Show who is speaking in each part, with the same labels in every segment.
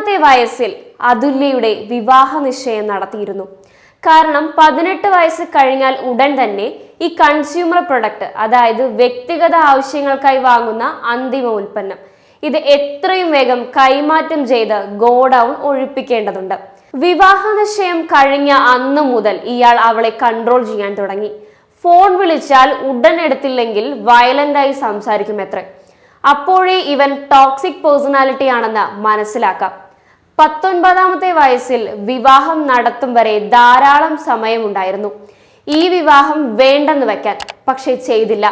Speaker 1: പത്തൊൻപതാമത്തെ വയസ്സിൽ അതുല്യയുടെ വിവാഹ നിശ്ചയം നടത്തിയിരുന്നു. കാരണം പതിനെട്ട് വയസ്സ് കഴിഞ്ഞാൽ ഉടൻ തന്നെ ഈ കൺസ്യൂമർ പ്രൊഡക്റ്റ് അതായത് വ്യക്തിഗത ആവശ്യങ്ങൾക്കായി വാങ്ങുന്ന അന്തിമ ഉൽപ്പന്നം. ഇത് എത്രയും വേഗം കൈമാറ്റം ചെയ്ത് ഗോഡൗൺ ഒഴിപ്പിക്കേണ്ടതുണ്ട്. വിവാഹ നിശ്ചയം കഴിഞ്ഞ അന്ന് മുതൽ ഇയാൾ അവളെ കൺട്രോൾ ചെയ്യാൻ തുടങ്ങി. ഫോൺ വിളിച്ചാൽ ഉടൻ എടുത്തില്ലെങ്കിൽ വയലന്റായി സംസാരിക്കും എത്ര അപ്പോഴേ ഇവൻ ടോക്സിക് പേഴ്സണാലിറ്റി ആണെന്ന് മനസ്സിലാക്കാം. പത്തൊൻപതാമത്തെ വയസ്സിൽ വിവാഹം നടത്തും വരെ ധാരാളം സമയമുണ്ടായിരുന്നു. ഈ വിവാഹം വേണ്ടെന്ന് വെക്കാൻ പക്ഷെ ചെയ്തില്ല.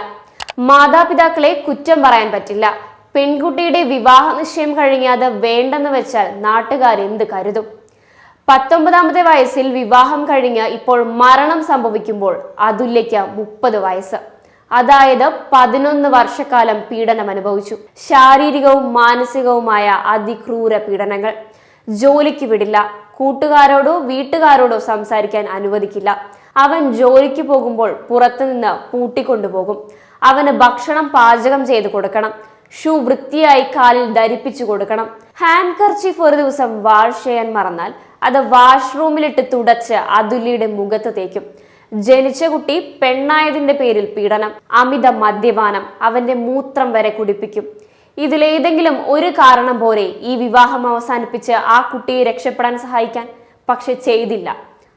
Speaker 1: മാതാപിതാക്കളെ കുറ്റം പറയാൻ പറ്റില്ല. പെൺകുട്ടിയുടെ വിവാഹ നിശ്ചയം കഴിഞ്ഞാതെ വേണ്ടെന്ന് വെച്ചാൽ നാട്ടുകാർ എന്ത് കരുതും? പത്തൊമ്പതാമത്തെ വയസ്സിൽ വിവാഹം കഴിഞ്ഞ് ഇപ്പോൾ മരണം സംഭവിക്കുമ്പോൾ അതുല്യയ്ക്ക് മുപ്പത് വയസ്സ്. അതായത് പതിനൊന്ന് വർഷക്കാലം പീഡനം അനുഭവിച്ചു ശാരീരികവും മാനസികവുമായ അതിക്രൂര പീഡനങ്ങൾ. ജോലിക്ക് വിടില്ല. കൂട്ടുകാരോടോ വീട്ടുകാരോടോ സംസാരിക്കാൻ അനുവദിക്കില്ല. അവൻ ജോലിക്ക് പോകുമ്പോൾ പുറത്തുനിന്ന് പൂട്ടിക്കൊണ്ടുപോകും. അവന് ഭക്ഷണം പാചകം ചെയ്ത് കൊടുക്കണം. ഷൂ വൃത്തിയായി കാലിൽ ധരിപ്പിച്ചു കൊടുക്കണം. ഹാൻഡ് കർച്ചീഫ് ഒരു ദിവസം വാഷ് ചെയ്യാൻ മറന്നാൽ അത് വാഷ്റൂമിലിട്ട് തുടച്ച് അതുലിയുടെ മുഖത്ത് തേക്കും. ജനിച്ച കുട്ടി പെണ്ണായതിന്റെ പേരിൽ പീഡനം. അമിത മദ്യപാനം. അവന്റെ മൂത്രം വരെ കുടിപ്പിക്കും. ഇതിലേതെങ്കിലും ഒരു കാരണം പോരെ ഈ വിവാഹം അവസാനിപ്പിച്ച് ആ കുട്ടിയെ രക്ഷപ്പെടാൻ സഹായിക്കാൻ? പക്ഷെ ചെയ്തില്ല.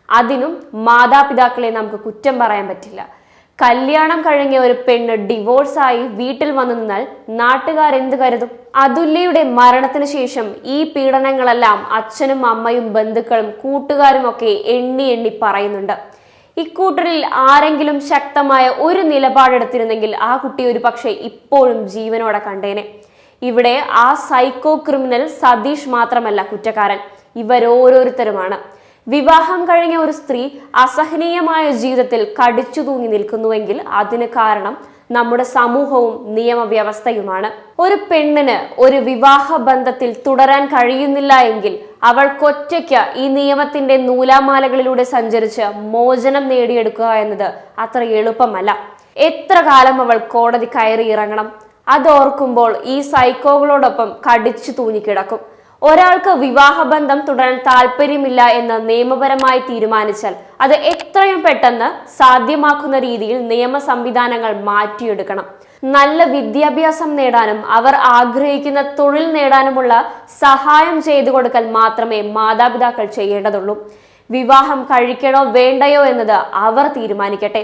Speaker 1: അതിനും മാതാപിതാക്കളെ നമുക്ക് കുറ്റം പറയാൻ പറ്റില്ല. കല്യാണം കഴിഞ്ഞ ഒരു പെണ്ണ് ഡിവോഴ്സായി വീട്ടിൽ വന്നു നിന്നാൽ നാട്ടുകാർ എന്ത് കരുതും? അതുല്യയുടെ മരണത്തിന് ശേഷം ഈ പീഡനങ്ങളെല്ലാം അച്ഛനും അമ്മയും ബന്ധുക്കളും കൂട്ടുകാരും ഒക്കെ എണ്ണി എണ്ണി പറയുന്നുണ്ട്. ഇക്കൂട്ടരിൽ ആരെങ്കിലും ശക്തമായ ഒരു നിലപാടെടുത്തിരുന്നെങ്കിൽ ആ കുട്ടി ഒരു പക്ഷേ ഇപ്പോഴും ജീവനോടെ കണ്ടേനെ. ഇവിടെ ആ സൈക്കോ ക്രിമിനൽ സതീഷ് മാത്രമല്ല കുറ്റക്കാരൻ. ഇവരോരോരുത്തരുമാണ് വിവാഹം കഴിഞ്ഞ ഒരു സ്ത്രീ അസഹനീയമായ ജീവിതത്തിൽ കടിച്ചു തൂങ്ങി നിൽക്കുന്നുവെങ്കിൽ അതിന് കാരണം നമ്മുടെ സമൂഹവും നിയമവ്യവസ്ഥയുമാണ്. ഒരു പെണ്ണിന് ഒരു വിവാഹ ബന്ധത്തിൽ തുടരാൻ കഴിയുന്നില്ല എങ്കിൽ അവൾക്കൊറ്റയ്ക്ക് ഈ നിയമത്തിന്റെ നൂലാമാലകളിലൂടെ സഞ്ചരിച്ച് മോചനം നേടിയെടുക്കുക എന്നത് അത്ര എളുപ്പമല്ല. എത്ര കാലം അവൾ കോടതി കയറി ഇറങ്ങണം? അതോർക്കുമ്പോൾ ഈ സൈക്കോകളോടൊപ്പം കടിച്ചു തൂങ്ങിക്കിടക്കും. ഒരാൾക്ക് വിവാഹബന്ധം തുടരാൻ താല്പര്യമില്ല എന്ന് നിയമപരമായി തീരുമാനിച്ചാൽ അത് എത്രയും പെട്ടെന്ന് സാധ്യമാക്കുന്ന രീതിയിൽ നിയമ സംവിധാനങ്ങൾ മാറ്റിയെടുക്കണം. നല്ല വിദ്യാഭ്യാസം നേടാനും അവർ ആഗ്രഹിക്കുന്ന തൊഴിൽ നേടാനുമുള്ള സഹായം ചെയ്തു കൊടുക്കൽ മാത്രമേ മാതാപിതാക്കൾ ചെയ്യേണ്ടതുള്ളൂ. വിവാഹം കഴിക്കണോ വേണ്ടയോ എന്നത് അവർ തീരുമാനിക്കട്ടെ.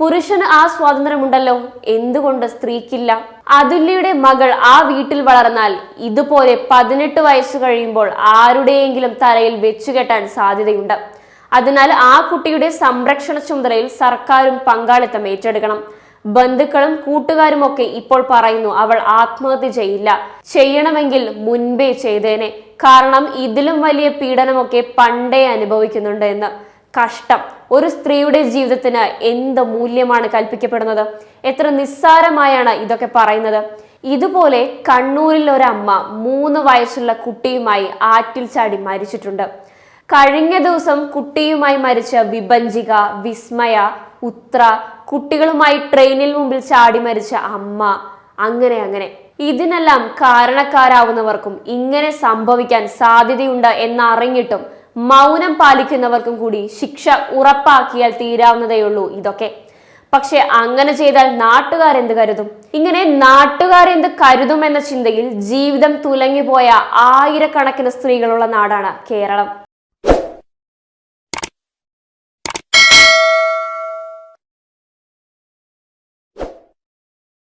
Speaker 1: പുരുഷന് ആ സ്വാതന്ത്ര്യമുണ്ടല്ലോ. എന്തുകൊണ്ട് സ്ത്രീക്കില്ല? അതുല്യയുടെ മകൾ ആ വീട്ടിൽ വളർന്നാൽ ഇതുപോലെ പതിനെട്ട് വയസ്സ് കഴിയുമ്പോൾ ആരുടെയെങ്കിലും തലയിൽ വെച്ചുകെട്ടാൻ സാധ്യതയുണ്ട്. അതിനാൽ ആ കുട്ടിയുടെ സംരക്ഷണ ചുമതലയിൽ സർക്കാരും പങ്കാളിത്തം ഏറ്റെടുക്കണം. ബന്ധുക്കളും കൂട്ടുകാരും ഒക്കെ ഇപ്പോൾ പറയുന്നു അവൾ ആത്മഹത്യ ചെയ്യില്ല. ചെയ്യണമെങ്കിൽ മുൻപേ ചെയ്തേനെ. കാരണം ഇതിലും വലിയ പീഡനമൊക്കെ പണ്ടേ അനുഭവിക്കുന്നുണ്ട് എന്ന്. കഷ്ടം. ഒരു സ്ത്രീയുടെ ജീവിതത്തിന് എന്ത് മൂല്യമാണ് കൽപ്പിക്കപ്പെടുന്നത്? എത്ര നിസ്സാരമായാണ് ഇതൊക്കെ പറയുന്നത്? ഇതുപോലെ കണ്ണൂരിൽ ഒരമ്മ മൂന്ന് വയസ്സുള്ള കുട്ടിയുമായി ആറ്റിൽ ചാടി മരിച്ചിട്ടുണ്ട്. കഴിഞ്ഞ ദിവസം കുട്ടിയുമായി മരിച്ച വിഭഞ്ചിക വിസ്മയ ഉത്ര കുട്ടികളുമായി ട്രെയിനിൽ മുമ്പിൽ ചാടി മരിച്ച അമ്മ. അങ്ങനെ അങ്ങനെ. ഇതിനെല്ലാം കാരണക്കാരാവുന്നവർക്കും ഇങ്ങനെ സംഭവിക്കാൻ സാധ്യതയുണ്ട് എന്നറിഞ്ഞിട്ടും മൗനം പാലിക്കുന്നവർക്കും കൂടി ശിക്ഷ ഉറപ്പാക്കിയാൽ തീരാവുന്നതേയുള്ളൂ ഇതൊക്കെ. പക്ഷെ അങ്ങനെ ചെയ്താൽ നാട്ടുകാരെന്ത് കരുതും? ഇങ്ങനെ നാട്ടുകാരെന്ത് കരുതും എന്ന ചിന്തയിൽ ജീവിതം തുലങ്ങിപ്പോയ ആയിരക്കണക്കിന് സ്ത്രീകളുള്ള നാടാണ് കേരളം.